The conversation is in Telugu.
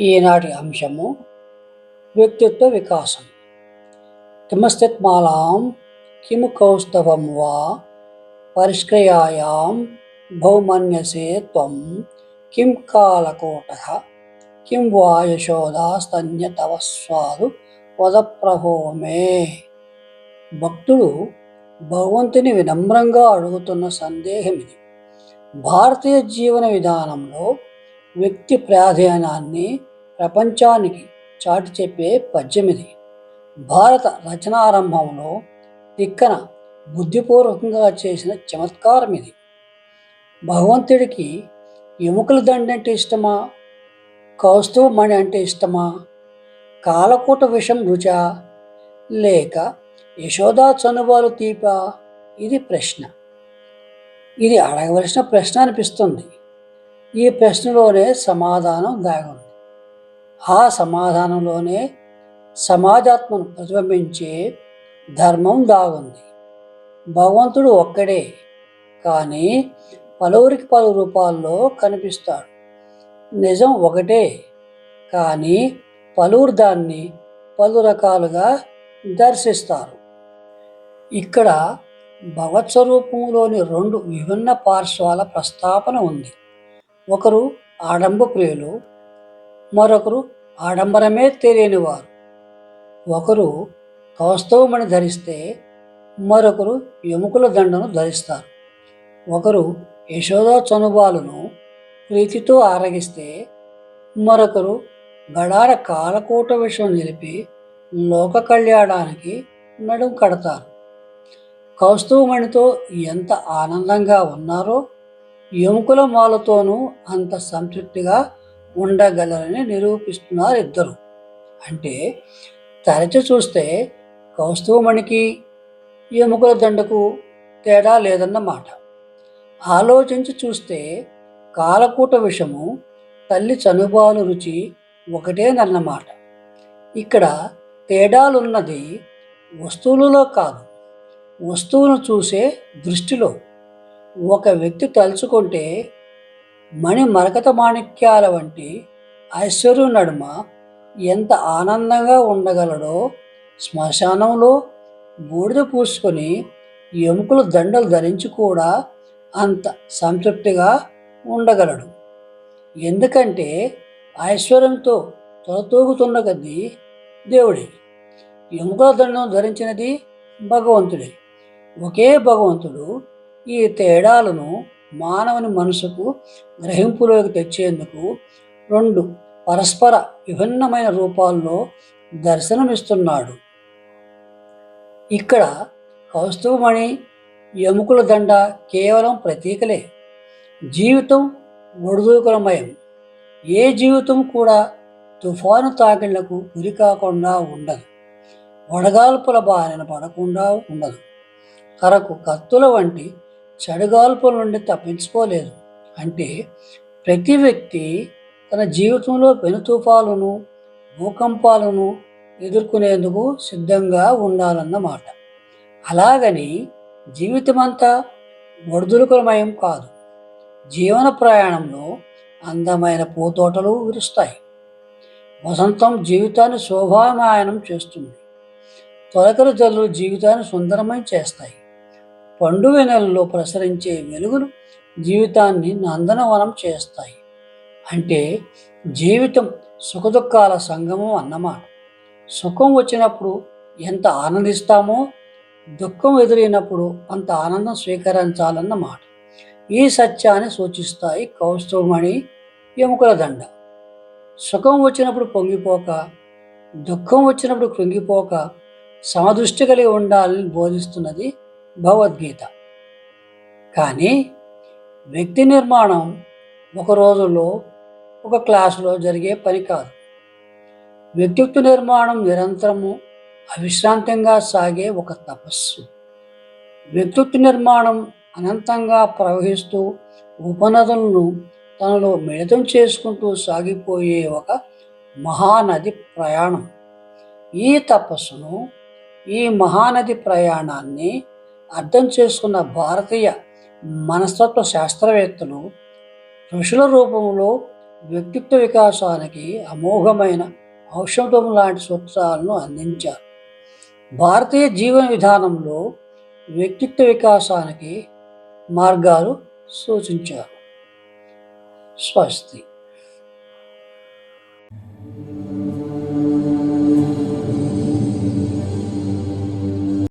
ఈనాటి అంశము? వ్యక్తిత్వ వికాసం. కిమస్తిత్మాలాం కిము కౌస్తవం వా పరిష్క్రయాయాం భౌమన్యసే త్వం కిం కాలకోట కిం వా యశోదాస్తన్యతవ స్వాదు వదప్రభో మే. భక్తుడు భగవంతుని వినమ్రంగా అడుగుతున్న సందేహం ఇది భారతీయ జీవన విధానంలో వ్యక్తి ప్రాధాన్యాన్ని ప్రపంచానికి చాటి చెప్పే పద్యమిది భారత రచనారంభంలో తిక్కన బుద్ధిపూర్వకంగా చేసిన చమత్కారం ఇది. భగవంతుడికి ఎముకల దండ అంటే ఇష్టమా? కౌస్తువమణి అంటే ఇష్టమా? కాలకూట విషం రుచా? లేక యశోదా చనుబాలు తీపా? ఇది ప్రశ్న. ఇది అడగవలసిన ప్రశ్న అనిపిస్తుంది. ఈ ప్రశ్నలోనే సమాధానం దాగుంది ఆ సమాధానంలోనే సమాజాత్మను ప్రతిబింబించే ధర్మం దాగుంది. భగవంతుడు ఒక్కడే కానీ పలువురికి పలు రూపాల్లో కనిపిస్తాడు. నిజం ఒకటే కానీ పలువురు దాన్ని పలు రకాలుగా దర్శిస్తారు. ఇక్కడ భగవత్ స్వరూపంలోని రెండు విభిన్న పార్శ్వాల ప్రస్తాపన ఉంది. ఒకరు ఆడంబ ప్రియులు మరొకరు ఆడంబరమే తెలియనివారు. ఒకరు కౌస్తవమణి ధరిస్తే మరొకరు ఎముకల దండను ధరిస్తారు. ఒకరు యశోదా చనుబాలను ప్రీతితో ఆరగిస్తే మరొకరు గడార కాలకూట విషయం నిలిపి లోక కళ్యాణానికి నడుం కడతారు. కౌస్తువమణితో ఎంత ఆనందంగా ఉన్నారో ఎముకల మాలతోనూ అంత సంతృప్తిగా ఉండగలరని నిరూపిస్తున్నారు ఇద్దరు. అంటే తరచు చూస్తే కౌస్తువమణికి ఎముకల దండకు తేడా లేదన్నమాట ఆలోచించి చూస్తే కాలకూట విషము తల్లి చనుబాలు రుచి ఒకటేనన్నమాట ఇక్కడ తేడాలున్నది వస్తువులలో కాదు వస్తువును చూసే దృష్టిలో. ఒక వ్యక్తి తలుచుకుంటే మణి మరకత మాణిక్యాల వంటి ఐశ్వర్యం నడుమ ఎంత ఆనందంగా ఉండగలడో శ్మశానంలో బూడిద పూసుకొని ఎముకలు దండలు ధరించి కూడా అంత సంతృప్తిగా ఉండగలడు. ఎందుకంటే ఐశ్వర్యంతో తొలతూగుతున్న కొద్దీ దేవుడే. ఎముకల దండం ధరించినది భగవంతుడే. ఒకే భగవంతుడు ఈ తేడాలను మానవుని మనసుకు గ్రహింపులోకి తెచ్చేందుకు రెండు పరస్పర విభిన్నమైన రూపాల్లో దర్శనమిస్తున్నాడు. ఇక్కడ కౌస్తువమణి ఎముకల దండ కేవలం ప్రతీకలే. జీవితం ఒడిదూకులమయం ఏ జీవితం కూడా తుఫాను తాకిళ్ళకు గురి కాకుండా ఉండదు. వడగాల్పుల బారిన పడకుండా ఉండదు. కరకు కత్తుల వంటి చెడగాల్పుల నుండి తప్పించుకోలేదు. అంటే ప్రతి వ్యక్తి తన జీవితంలో పెనుతుఫాలను భూకంపాలను ఎదుర్కొనేందుకు సిద్ధంగా ఉండాలన్నమాట. అలాగని జీవితమంతా ఒడిదులుకులమయం కాదు. జీవన ప్రయాణంలో అందమైన పూతోటలు విరుస్తాయి. వసంతం జీవితాన్ని శోభామాయనం చేస్తుంది. తొలకరి జల్లు జీవితాన్ని సుందరమయం చేస్తాయి. పండు వెనల్లో ప్రసరించే వెలుగులు జీవితాన్ని నందనవనం చేస్తాయి. అంటే జీవితం సుఖదుఖాల సంగమం అన్నమాట. సుఖం వచ్చినప్పుడు ఎంత ఆనందిస్తామో దుఃఖం ఎదురైనప్పుడు అంత ఆనందం స్వీకరించాలన్నమాట. ఈ సత్యాన్ని సూచిస్తాయి కౌస్తవమణి ఎముకల దండ. సుఖం వచ్చినప్పుడు పొంగిపోక దుఃఖం వచ్చినప్పుడు కృంగిపోక సమదృష్టి కలిగి ఉండాలని బోధిస్తున్నది భగవద్గీత. కానీ వ్యక్తి నిర్మాణం ఒక రోజులో ఒక క్లాసులో జరిగే పని కాదు. వ్యక్తిత్వ నిర్మాణం నిరంతరము అవిశ్రాంతంగా సాగే ఒక తపస్సు. వ్యక్తిత్వ నిర్మాణం అనంతంగా ప్రవహిస్తూ ఉపనదులను తనలో మిళితం చేసుకుంటూ సాగిపోయే ఒక మహానది ప్రయాణం. ఈ తపస్సును ఈ మహానది ప్రయాణాన్ని అర్థం చేసుకున్న భారతీయ మనస్తత్వ శాస్త్రవేత్తలు ఋషుల రూపంలో వ్యక్తిత్వ వికాసానికి అమోఘమైన ఔషధం లాంటి సూత్రాలను అందించారు. భారతీయ జీవన విధానంలో వ్యక్తిత్వ వికాసానికి మార్గాలు సూచించారు. స్వస్తి.